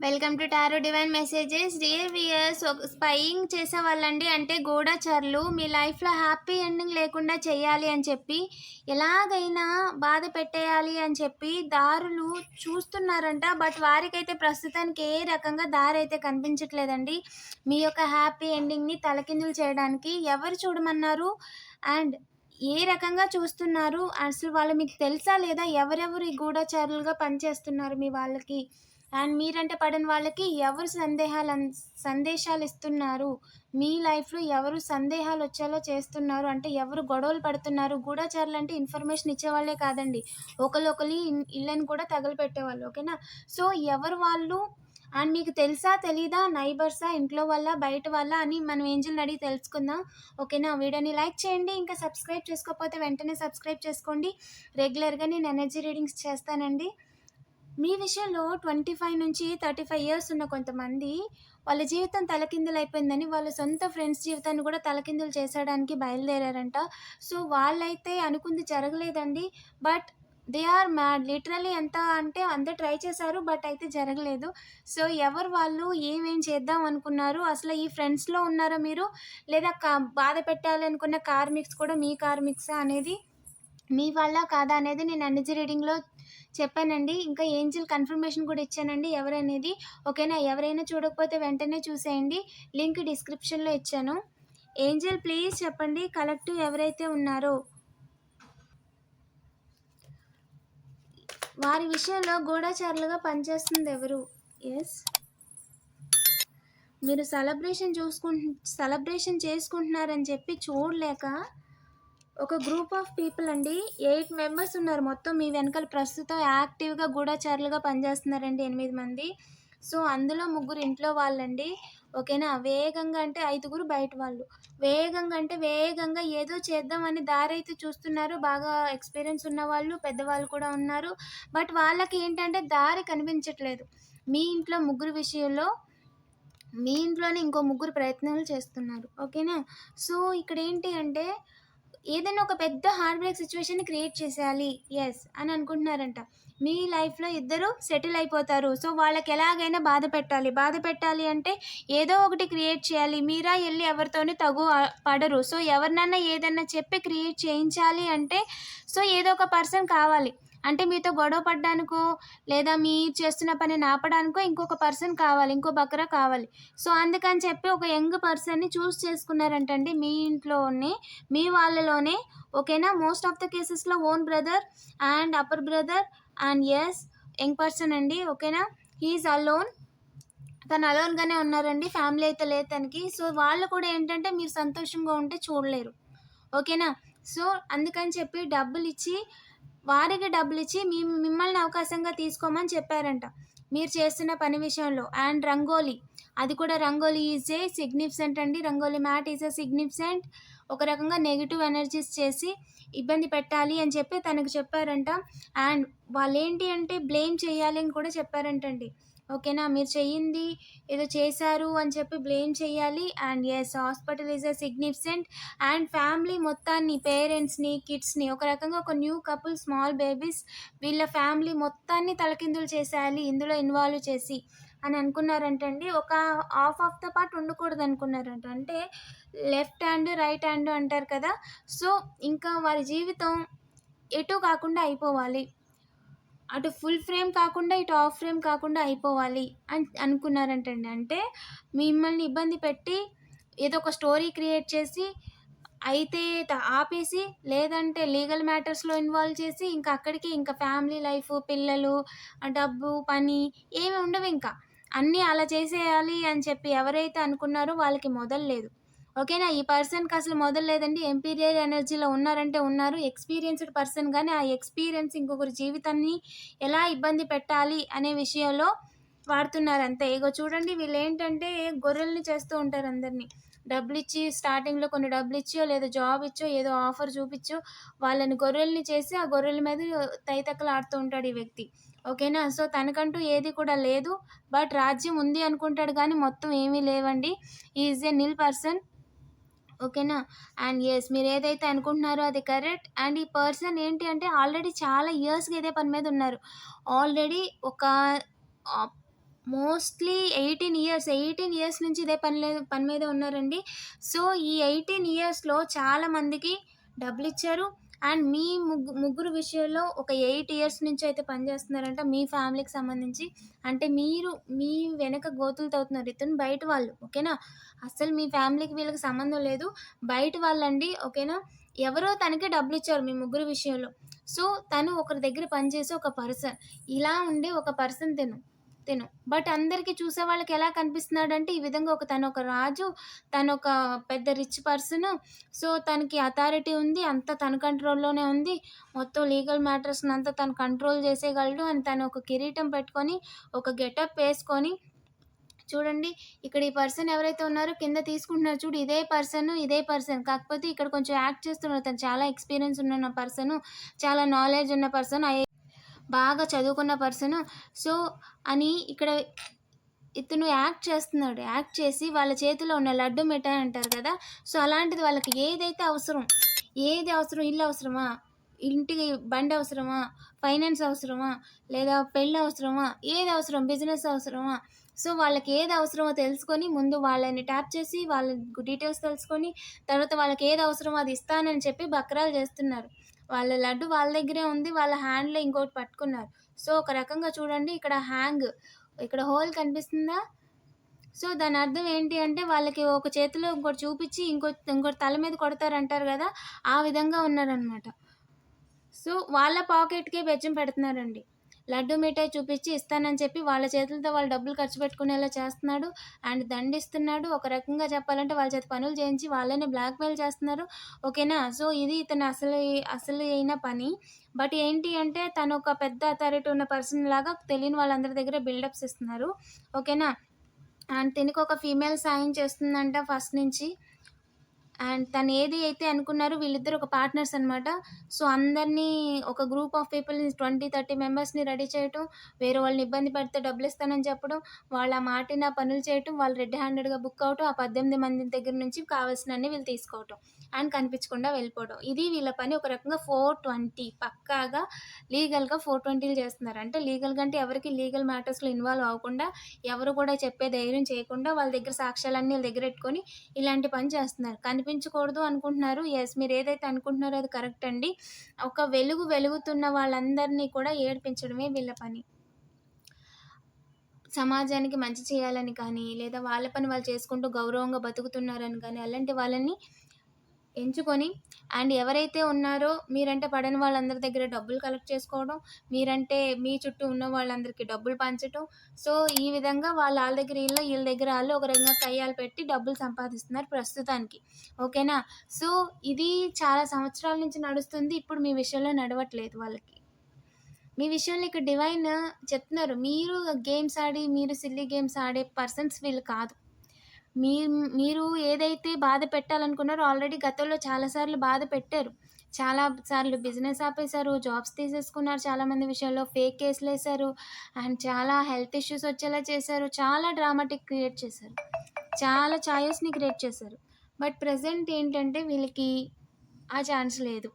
Welcome to tarot divine messages. Dear viewers spying చేసే వాళ్ళండి అంటే గూఢచర్లు. మీ లైఫ్లో హ్యాపీ ఎండింగ్ లేకుండా చేయాలి అని చెప్పి ఎలాగైనా బాధ పెట్టేయాలి అని చెప్పి దారులు చూస్తున్నారంట. బట్ వారికైతే ప్రస్తుతానికి ఏ రకంగా దారి అయితే కనిపించట్లేదండి. మీ యొక్క హ్యాపీ ఎండింగ్ని తలకిందులు చేయడానికి ఎవరు చూడమన్నారు? అండ్ ఏ రకంగా చూస్తున్నారు? అసలు వాళ్ళు మీకు తెలుసా లేదా? ఎవరెవరు ఈ గూఢచారులుగా పనిచేస్తున్నారు మీ వాళ్ళకి? అండ్ మీరంటే పడిన వాళ్ళకి ఎవరు సందేహాలు అన్- సందేశాలు ఇస్తున్నారు? మీ లైఫ్లో ఎవరు సందేహాలు వచ్చేలా చేస్తున్నారు? అంటే ఎవరు గొడవలు పడుతున్నారు? గూఢచారులు అంటే ఇన్ఫర్మేషన్ ఇచ్చేవాళ్ళే కాదండి. ఒకరికొకరి ఇళ్ళని కూడా తగలపెట్టేవాళ్ళు ఓకేనా? సో ఎవరు వాళ్ళు? అండ్ మీకు తెలుసా తెలీదా? నైబర్సా? ఇంట్లో వల్ల బయట వల్ల అని మనం ఏంజిల్ని అడిగి తెలుసుకుందాం ఓకేనా? వీడియోని లైక్ చేయండి ఇంకా సబ్స్క్రైబ్ చేసుకోకపోతే వెంటనే సబ్స్క్రైబ్ చేసుకోండి. రెగ్యులర్గా నేను ఎనర్జీ రీడింగ్స్ చేస్తానండి. మీ విషయంలో ట్వంటీ ఫైవ్ నుంచి థర్టీ ఫైవ్ ఇయర్స్ ఉన్న కొంతమంది వాళ్ళ జీవితం తలకిందులు అయిపోయిందని వాళ్ళ సొంత ఫ్రెండ్స్ జీవితాన్ని కూడా తలకిందులు చేసేయడానికి బయలుదేరారంట. సో వాళ్ళైతే అనుకుంది జరగలేదండి. But they are mad. Literally ఎంత అంటే అంత ట్రై చేశారు బట్ అయితే జరగలేదు. సో ఎవరు వాళ్ళు ఏమేం చేద్దాం అనుకున్నారు? అసలు ఈ ఫ్రెండ్స్లో ఉన్నారా మీరు? లేదా కా బాధ పెట్టాలి అనుకున్న కార్మిక్స్ కూడా మీ కార్మిక్సా అనేది? మీ వల్ల కాదా అనేది నేను ఎనర్జీ రీడింగ్లో చెప్పానండి. ఇంకా ఏంజిల్ కన్ఫర్మేషన్ కూడా ఇచ్చానండి ఎవరనేది. ఓకేనా? ఎవరైనా చూడకపోతే వెంటనే చూసేయండి. లింక్ డిస్క్రిప్షన్లో ఇచ్చాను. ఏంజిల్ ప్లీజ్ చెప్పండి. కలెక్టివ్ ఎవరైతే ఉన్నారో. వారి విషయంలో గూఢచారులుగా పనిచేస్తుంది ఎవరు? ఎస్ మీరు సెలబ్రేషన్ చూసుకుంటు సెలబ్రేషన్ చేసుకుంటున్నారని చెప్పి చూడలేక ఒక గ్రూప్ ఆఫ్ పీపుల్ అండి. ఎయిట్ మెంబర్స్ ఉన్నారు మొత్తం. మీ వెనకాల ప్రస్తుతం యాక్టివ్గా గూఢచారులుగా పనిచేస్తున్నారండి ఎనిమిది మంది. సో అందులో ముగ్గురు ఇంట్లో వాళ్ళండి. ఓకేనా? వేగంగా అంటే ఐదుగురు బయట వాళ్ళు. వేగంగా అంటే వేగంగా ఏదో చేద్దామని దారి అయితే చూస్తున్నారు. బాగా ఎక్స్పీరియన్స్ ఉన్న వాళ్ళు పెద్దవాళ్ళు కూడా ఉన్నారు. బట్ వాళ్ళకి ఏంటంటే దారి కనిపించట్లేదు. మీ ఇంట్లో ముగ్గురు విషయంలో మీ ఇంట్లోనే ఇంకో ముగ్గురు ప్రయత్నాలు చేస్తున్నారు. ఓకేనా? సో ఇక్కడ ఏంటి అంటే ఏదైనా ఒక పెద్ద హార్డ్ బ్రేక్ సిచ్యువేషన్ క్రియేట్ చేసేయాలి. ఎస్ అని అనుకుంటున్నారంట. మీ లైఫ్లో ఇద్దరు సెటిల్ అయిపోతారు. సో వాళ్ళకి ఎలాగైనా బాధ పెట్టాలి. బాధ పెట్టాలి అంటే ఏదో ఒకటి క్రియేట్ చేయాలి. మీరా వెళ్ళి ఎవరితోనే తగు పడరు. సో ఎవరినన్నా ఏదన్నా చెప్పి క్రియేట్ చేయించాలి అంటే సో ఏదో ఒక పర్సన్ కావాలి. అంటే మీతో గొడవ పడ్డానికో లేదా మీరు చేస్తున్న పని నాపడానికో ఇంకొక పర్సన్ కావాలి ఇంకో బకరా కావాలి. సో అందుకని చెప్పి ఒక యంగ్ పర్సన్ని చూస్ చేసుకున్నారంటండి మీ ఇంట్లోనే మీ వాళ్ళలోనే. ఓకేనా? మోస్ట్ ఆఫ్ ద కేసెస్లో own brother and upper brother and yes young person అండి. ఓకేనా? హీఈస్ అలోన్ తను అలోన్గానే ఉన్నారండి. ఫ్యామిలీ అయితే లేదు తనకి. సో వాళ్ళు కూడా ఏంటంటే మీరు సంతోషంగా ఉంటే చూడలేరు. ఓకేనా? సో అందుకని చెప్పి డబ్బులు ఇచ్చి వారికి డబ్బులు ఇచ్చి మీ మిమ్మల్ని అవకాశంగా తీసుకోమని చెప్పారంట. మీరు చేస్తున్న పని విషయంలో. అండ్ రంగోలీ. అది కూడా రంగోలీ ఈజ్ ఏ సిగ్నిఫిసెంట్ అండి. Rangoli mat is a significant ఒక రకంగా నెగిటివ్ ఎనర్జీస్ చేసి ఇబ్బంది పెట్టాలి అని చెప్పి తనకు చెప్పారంట. అండ్ వాళ్ళు ఏంటి అంటే బ్లేమ్ చేయాలి అని కూడా చెప్పారంటండి. ఓకేనా? మీరు చెయ్యింది ఏదో చేశారు అని చెప్పి బ్లేమ్ చేయాలి and yes hospital is a significant and family మొత్తాన్ని పేరెంట్స్ని కిడ్స్ని ఒక రకంగా ఒక న్యూ కపుల్ స్మాల్ బేబీస్ వీళ్ళ ఫ్యామిలీ మొత్తాన్ని తలకిందులు చేసేయాలి ఇందులో ఇన్వాల్వ్ చేసి అని అనుకున్నారంటండి. ఒక హాఫ్ ఆఫ్ ద పార్ట్ ఉండకూడదు అనుకున్నారంట. అంటే లెఫ్ట్ హ్యాండ్ రైట్ హ్యాండ్ అంటారు కదా. సో ఇంకా వారి జీవితం ఎటు కాకుండా అయిపోవాలి. అటు ఫుల్ ఫ్రేమ్ కాకుండా ఇటు ఆఫ్ ఫ్రేమ్ కాకుండా అయిపోవాలి అని అనుకున్నారంటండి. అంటే మిమ్మల్ని ఇబ్బంది పెట్టి ఏదో ఒక స్టోరీ క్రియేట్ చేసి అయితే ఆపేసి లేదంటే లీగల్ మ్యాటర్స్లో ఇన్వాల్వ్ చేసి ఇంకా అక్కడికి ఇంకా ఫ్యామిలీ లైఫ్ పిల్లలు డబ్బు పని ఏమి ఉండవు ఇంకా. అన్నీ అలా చేసేయాలి అని చెప్పి ఎవరైతే అనుకున్నారో వాళ్ళకి మొదలు లేదు. ఓకేనా? ఈ పర్సన్కి అసలు మొదలు లేదండి. ఎంపీరియర్ ఎనర్జీలో ఉన్నారంటే ఉన్నారు. ఎక్స్పీరియన్స్డ్ పర్సన్ కానీ ఆ ఎక్స్పీరియన్స్ ఇంకొకరి జీవితాన్ని ఎలా ఇబ్బంది పెట్టాలి అనే విషయంలో వాడుతున్నారు అంతే. ఇగో చూడండి వీళ్ళు ఏంటంటే గొర్రెల్ని చేస్తూ ఉంటారు అందరినీ. డబ్బులు ఇచ్చి స్టార్టింగ్లో కొన్ని డబ్బులు ఇచ్చో లేదా జాబ్ ఇచ్చో ఏదో ఆఫర్ చూపించో వాళ్ళని గొర్రెల్ని చేసి ఆ గొర్రెల మీద తైతక్కలు ఆడుతూ ఉంటాడు ఈ వ్యక్తి. ఓకేనా? సో తనకంటూ ఏది కూడా లేదు. బట్ రాజ్యం ఉంది అనుకుంటాడు కానీ మొత్తం ఏమీ లేవండి. Is a nil person. ఓకేనా? అండ్ ఎస్ మీరు ఏదైతే అనుకుంటున్నారో అది కరెక్ట్ అండ్ ఈ పర్సన్ ఏంటి అంటే ఆల్రెడీ చాలా ఇయర్స్గా ఇదే పని మీద ఉన్నారు. ఆల్రెడీ ఒక mostly eighteen years eighteen years నుంచి ఇదే పని లేదు పని మీద ఉన్నారండి. సో ఈ ఎయిటీన్ ఇయర్స్లో చాలా మందికి డబ్బులు ఇచ్చారు. అండ్ మీ ముగ్గు ముగ్గురు విషయంలో ఒక ఎయిట్ ఇయర్స్ నుంచి అయితే పనిచేస్తున్నారంట మీ ఫ్యామిలీకి సంబంధించి. అంటే మీరు మీ వెనక గోతులు తవ్వుతున్నారు ఇతను బయట వాళ్ళు ఓకేనా? అసలు మీ ఫ్యామిలీకి వీళ్ళకి సంబంధం లేదు. బయట వాళ్ళండి ఓకేనా? ఎవరో తనకి డబ్బులు ఇచ్చారు మీ ముగ్గురు విషయంలో. సో తను ఒకరి దగ్గర పనిచేసే ఒక పర్సన్. ఇలా ఉండే ఒక పర్సన్ తిను. తిను బట్ అందరికీ చూసే వాళ్ళకి ఎలా కనిపిస్తున్నాడు అంటే ఈ విధంగా ఒక తను ఒక రాజు తను ఒక పెద్ద రిచ్ పర్సన్. సో తనకి అథారిటీ ఉంది అంతా తన కంట్రోల్లోనే ఉంది. మొత్తం లీగల్ మ్యాటర్స్ అంతా తను కంట్రోల్ చేసేయగలడు అని తను ఒక కిరీటం పెట్టుకొని ఒక గెటప్ వేసుకొని చూడండి ఇక్కడ ఈ పర్సన్ ఎవరైతే ఉన్నారో కింద తీసుకుంటున్నారు చూడు ఇదే పర్సన్ ఇదే పర్సన్. కాకపోతే ఇక్కడ కొంచెం యాక్ట్ చేస్తున్నారు తను చాలా ఎక్స్పీరియన్స్ ఉన్న పర్సన్ చాలా నాలెడ్జ్ ఉన్న పర్సన్ బాగా చదువుకున్న పర్సన్. సో అని ఇక్కడ ఇతను యాక్ట్ చేస్తున్నాడు. యాక్ట్ చేసి వాళ్ళ చేతిలో ఉన్న లడ్డు మిఠాయి అంటారు కదా సో అలాంటిది వాళ్ళకి ఏదైతే అవసరం ఏది అవసరం? ఇల్లు అవసరమా? ఇంటికి బండి అవసరమా? ఫైనాన్స్ అవసరమా? లేదా పెళ్ళి అవసరమా? ఏది అవసరం? బిజినెస్ అవసరమా? సో వాళ్ళకి ఏది అవసరమో తెలుసుకొని ముందు వాళ్ళని ట్యాప్ చేసి వాళ్ళ డీటెయిల్స్ తెలుసుకొని తర్వాత వాళ్ళకి ఏది అవసరమో అది ఇస్తానని చెప్పి బక్రాలు చేస్తున్నారు. వాళ్ళ లడ్డు వాళ్ళ దగ్గరే ఉంది వాళ్ళ హ్యాండ్లో ఇంకోటి పట్టుకున్నారు. సో ఒక రకంగా చూడండి ఇక్కడ హ్యాంగ్ ఇక్కడ హోల్ కనిపిస్తుందా? సో దాని అర్థం ఏంటి అంటే వాళ్ళకి ఒక చేతిలో ఇంకోటి చూపించి ఇంకో ఇంకోటి తల మీద కొడతారంటారు కదా ఆ విధంగా ఉన్నారనమాట సో వాళ్ళ పాకెట్కే బెచ్చం పెడుతున్నారండి. లడ్డు మిఠాయి చూపించి ఇస్తానని చెప్పి వాళ్ళ చేతులతో వాళ్ళు డబ్బులు ఖర్చు పెట్టుకునేలా చేస్తున్నాడు. అండ్ దండిస్తున్నాడు. ఒక రకంగా చెప్పాలంటే వాళ్ళ చేతి పనులు చేయించి వాళ్ళనే బ్లాక్మెయిల్ చేస్తున్నారు. ఓకేనా? సో ఇది ఇతను అసలు అసలు అయిన పని. బట్ ఏంటి అంటే తను ఒక పెద్ద అథారిటీ ఉన్న పర్సన్ లాగా తెలియని వాళ్ళందరి దగ్గర బిల్డప్స్ ఇస్తున్నారు. ఓకేనా? అండ్ తినకు ఒక ఫీమేల్ సాయం చేస్తుందంట ఫస్ట్ నుంచి. అండ్ తను ఏది అయితే అనుకున్నారో వీళ్ళిద్దరు ఒక పార్ట్నర్స్ అనమాట సో అందరినీ ఒక గ్రూప్ ఆఫ్ పీపుల్ని ట్వంటీ థర్టీ మెంబర్స్ని రెడీ చేయటం వేరే వాళ్ళని ఇబ్బంది పెడితే డబ్బులు ఇస్తానని చెప్పడం వాళ్ళ మాటిన పనులు చేయటం వాళ్ళు రెడ్ హ్యాండెడ్గా బుక్ అవటం ఆ పద్దెనిమిది మంది దగ్గర నుంచి కావాల్సిన వీళ్ళు తీసుకోవటం. అండ్ కనిపించకుండా వెళ్ళిపోవడం. ఇది వీళ్ళ పని ఒక రకంగా ఫోర్ ట్వంటీ పక్కాగా లీగల్గా ఫోర్ ట్వంటీలు చేస్తున్నారు. అంటే లీగల్గా అంటే ఎవరికి లీగల్ మ్యాటర్స్లో ఇన్వాల్వ్ అవ్వకుండా ఎవరు కూడా చెప్పే ధైర్యం చేయకుండా వాళ్ళ దగ్గర సాక్ష్యాలన్నీ వాళ్ళ దగ్గర పెట్టుకొని ఇలాంటి పని చేస్తున్నారు. కనిపించకూడదు అనుకుంటున్నారు. ఎస్ మీరు ఏదైతే అనుకుంటున్నారో అది కరెక్ట్ అండి. ఒక వెలుగు వెలుగుతున్న వాళ్ళందరినీ కూడా ఏడిపించడమే వీళ్ళ పని. సమాజానికి మంచి చేయాలని కానీ లేదా వాళ్ళ పని వాళ్ళు చేసుకుంటూ గౌరవంగా బతుకుతున్నారని కానీ అలాంటి వాళ్ళని ఎంచుకొని అండ్ ఎవరైతే ఉన్నారో మీరంటే పడని వాళ్ళందరి దగ్గర డబ్బులు కలెక్ట్ చేసుకోవడం మీరంటే మీ చుట్టూ ఉన్న వాళ్ళందరికీ డబ్బులు పంచడం సో ఈ విధంగా వాళ్ళ వాళ్ళ దగ్గర వీళ్ళు వీళ్ళ దగ్గర వాళ్ళు ఒక రకంగా కయ్యాలు పెట్టి డబ్బులు సంపాదిస్తున్నారు ప్రస్తుతానికి. ఓకేనా? సో ఇది చాలా సంవత్సరాల నుంచి నడుస్తుంది. ఇప్పుడు మీ విషయంలో నడవట్లేదు వాళ్ళకి. మీ విషయంలో ఇక్కడ డివైన్ చెప్తున్నారు. మీరు గేమ్స్ ఆడి మీరు సిల్లీ గేమ్స్ ఆడే పర్సన్స్ వీళ్ళు కాదు. మీ మీరు ఏదైతే బాధ పెట్టాలనుకున్నారో ఆల్రెడీ గతంలో చాలాసార్లు బాధ పెట్టారు. చాలా సార్లు బిజినెస్ ఆపేశారు జాబ్స్ తీసేసుకున్నారు చాలామంది విషయాల్లో ఫేక్ కేసులు వేశారు అండ్ చాలా హెల్త్ ఇష్యూస్ వచ్చేలా చేశారు చాలా డ్రామాటిక్ క్రియేట్ చేశారు చాలా ఛాయస్ని క్రియేట్ చేశారు. బట్ ప్రజెంట్ ఏంటంటే వీళ్ళకి ఆ ఛాన్స్ లేదు.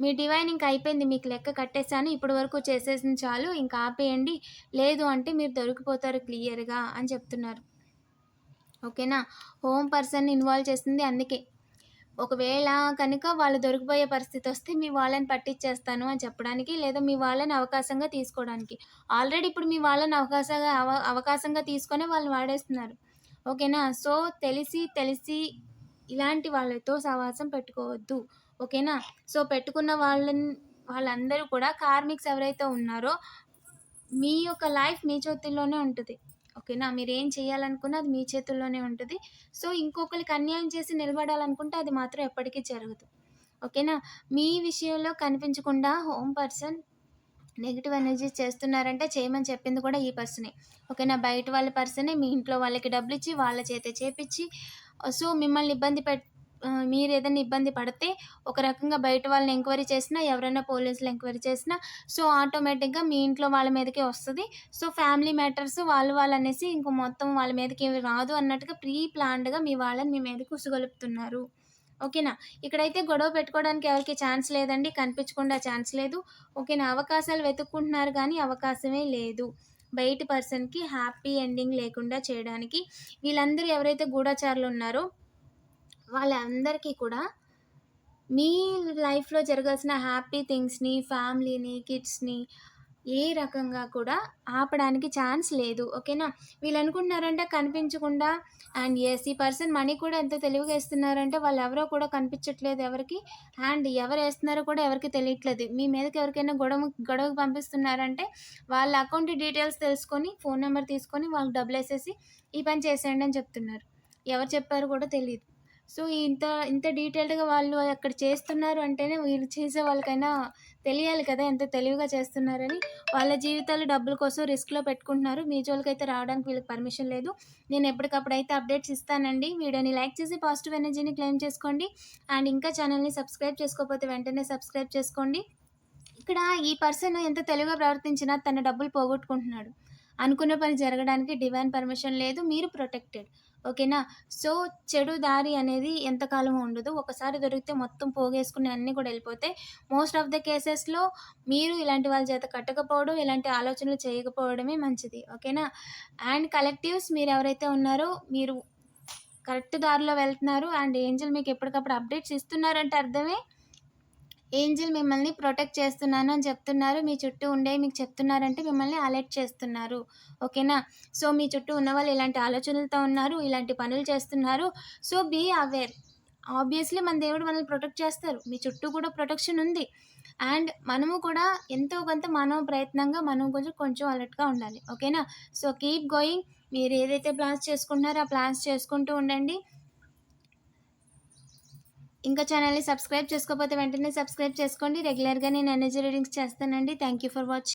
మీ డివైన్ ఇంకా అయిపోయింది మీకు లెక్క కట్టేశాను ఇప్పటి వరకు చేసేసింది చాలు ఇంకా ఆపేయండి లేదు అంటే మీరు దొరికిపోతారు క్లియర్గా అని చెప్తున్నారు. ఓకేనా? హోమ్ పర్సన్ ఇన్వాల్వ్ చేస్తుంది అందుకే. ఒకవేళ కనుక వాళ్ళు దొరికిపోయే పరిస్థితి వస్తే మీ వాళ్ళని పట్టించేస్తాను అని చెప్పడానికి లేదా మీ వాళ్ళని అవకాశంగా తీసుకోవడానికి. ఆల్రెడీ ఇప్పుడు మీ వాళ్ళని అవకాశంగా అవ అవకాశంగా తీసుకొని వాళ్ళు వాడేస్తున్నారు. ఓకేనా? సో తెలిసి తెలిసి ఇలాంటి వాళ్ళతో సహవాసం పెట్టుకోవద్దు. ఓకేనా? సో పెట్టుకున్న వాళ్ళని వాళ్ళందరూ కూడా కార్మిక్స్ ఎవరైతే ఉన్నారో మీ యొక్క లైఫ్ మీ చేతుల్లోనే ఉంటుంది. ఓకేనా మీరు ఏం చేయాలనుకున్నా అది మీ చేతుల్లోనే ఉంటుంది. సో ఇంకొకరికి అన్యాయం చేసి నిలబడాలనుకుంటే అది మాత్రం ఎప్పటికీ జరగదు. ఓకేనా? మీ విషయంలో కనిపించకుండా హోమ్ పర్సన్ నెగిటివ్ ఎనర్జీ చేస్తున్నారంటే చేయమని చెప్పింది కూడా ఈ పర్సనే. ఓకేనా? బయట వాళ్ళ పర్సనే మీ ఇంట్లో వాళ్ళకి డబ్బులు ఇచ్చి వాళ్ళ చేతే చేపించి సో మిమ్మల్ని ఇబ్బంది పెట్ మీరు ఏదైనా ఇబ్బంది పడితే ఒక రకంగా బయట వాళ్ళని ఎంక్వైరీ చేసినా ఎవరైనా పోలీసులు ఎంక్వైరీ చేసినా సో ఆటోమేటిక్గా మీ ఇంట్లో వాళ్ళ మీదకే వస్తుంది. సో ఫ్యామిలీ మ్యాటర్స్ వాళ్ళు వాళ్ళు అనేసి ఇంకో మొత్తం వాళ్ళ మీదకి ఏమి రాదు అన్నట్టుగా ప్రీ ప్లాన్డ్గా మీ వాళ్ళని మీ మీదకి ఉసుగొలుపుతున్నారు. ఓకేనా? ఇక్కడైతే గొడవ పెట్టుకోవడానికి ఎవరికి ఛాన్స్ లేదండి. కనిపించకుండా ఛాన్స్ లేదు. ఓకేనా? అవకాశాలు వెతుక్కుంటున్నారు కానీ అవకాశమే లేదు. బయట పర్సన్‌కి హ్యాపీ ఎండింగ్ లేకుండా చేయడానికి వీళ్ళందరూ ఎవరైతే గూఢచారులు ఉన్నారో వాళ్ళందరికీ కూడా మీ లైఫ్‌లో జరగాల్సిన హ్యాపీ థింగ్స్‌ని, ఫ్యామిలీని, కిడ్స్‌ని ఏ రకంగా కూడా ఆపడానికి ఛాన్స్ లేదు. ఓకేనా? వీళ్ళనుకుంటున్నారంటే కనిపించకుండా అండ్ ఎస్ ఈ పర్సన్ మనీ కూడా ఎంత తెలివిగా ఇస్తున్నారంటే వాళ్ళెవరో కూడా కనిపించట్లేదు ఎవరికి అండ్ వేస్తున్నారో కూడా ఎవరికి తెలియట్లేదు. మీ మీదకి ఎవరికైనా గొడవ గొడవకు పంపిస్తున్నారంటే వాళ్ళ అకౌంట్ డీటెయిల్స్ తెలుసుకొని, ఫోన్ నెంబర్ తీసుకొని వాళ్ళకి డబ్బులు వేసేసి ఈ పని చేసేయండి అని చెప్తున్నారు. ఎవరు చెప్పారు కూడా తెలియదు సో, ఇంత ఇంత డీటెయిల్డ్‌గా వాళ్ళు అక్కడ చేస్తున్నారు అంటేనే వీళ్ళు చేసే వాళ్ళకైనా తెలియాలి కదా! ఎంత తెలివిగా చేస్తున్నారని. వాళ్ళ జీవితాలు డబ్బుల కోసం రిస్క్‌లో పెట్టుకుంటున్నారు. మీ జోలికైతే రావడానికి వీళ్ళకి పర్మిషన్ లేదు. నేను ఎప్పటికప్పుడు అయితే అప్డేట్స్ ఇస్తానండి. వీడియోని లైక్ చేసి పాజిటివ్ ఎనర్జీని క్లెయిమ్ చేసుకోండి. అండ్ ఇంకా ఛానల్‌ని సబ్స్క్రైబ్ చేసుకోకపోతే వెంటనే సబ్స్క్రైబ్ చేసుకోండి. ఇక్కడ ఈ పర్సన్ ఎంత తెలివిగా ప్రవర్తించినా తన డబ్బులు పోగొట్టుకుంటున్నాడు. అనుకున్న పని జరగడానికి డివైన్ పర్మిషన్ లేదు. మీరు ప్రొటెక్టెడ్. ఓకేనా? సో, చెడు దారి అనేది ఎంతకాలం ఉండదు. ఒకసారి దొరికితే మొత్తం పోగేసుకుని అన్నీ కూడా వెళ్ళిపోతాయి మోస్ట్ ఆఫ్ ద కేసెస్‌లో మీరు ఇలాంటి వాళ్ళ చేత కట్టకపోవడం, ఇలాంటి ఆలోచనలు చేయకపోవడమే మంచిది. ఓకేనా? అండ్ కలెక్టివ్స్ మీరు ఎవరైతే ఉన్నారో మీరు కరెక్ట్ దారిలో వెళ్తున్నారు. అండ్ ఏంజెల్ మీకు ఎప్పటికప్పుడు అప్డేట్స్ ఇస్తున్నారంటే అర్థమే ఏంజెల్ మిమ్మల్ని ప్రొటెక్ట్ చేస్తున్నాను అని చెప్తున్నారు. మీ చుట్టూ ఉండేవి మీకు చెప్తున్నారంటే మిమ్మల్ని అలర్ట్ చేస్తున్నారు. ఓకేనా? సో, మీ చుట్టూ ఉన్న వాళ్ళు ఇలాంటి ఆలోచనలతో ఉన్నారు. ఇలాంటి పనులు చేస్తున్నారు. So, be aware. ఆబ్వియస్‌లీ మన దేవుడు మనల్ని ప్రొటెక్ట్ చేస్తారు. మీ చుట్టూ కూడా ప్రొటెక్షన్ ఉంది. అండ్ మనము కూడా ఎంతో కొంత మానవ ప్రయత్నంగా మనం కొంచెం కొంచెం అలర్ట్‌గా ఉండాలి. ఓకేనా? So, keep going. మీరు ఏదైతే ప్లాన్స్ చేసుకుంటున్నారో ఆ ప్లాన్స్ చేసుకుంటూ ఉండండి. ఇంకా ఛానల్‌ని సబ్స్క్రైబ్ చేసుకోకపోతే వెంటనే సబ్స్క్రైబ్ చేసుకోండి. రెగ్యులర్‌గా నేను ఎనర్జీ రీడింగ్స్ చేస్తానండి. Thank you for watching.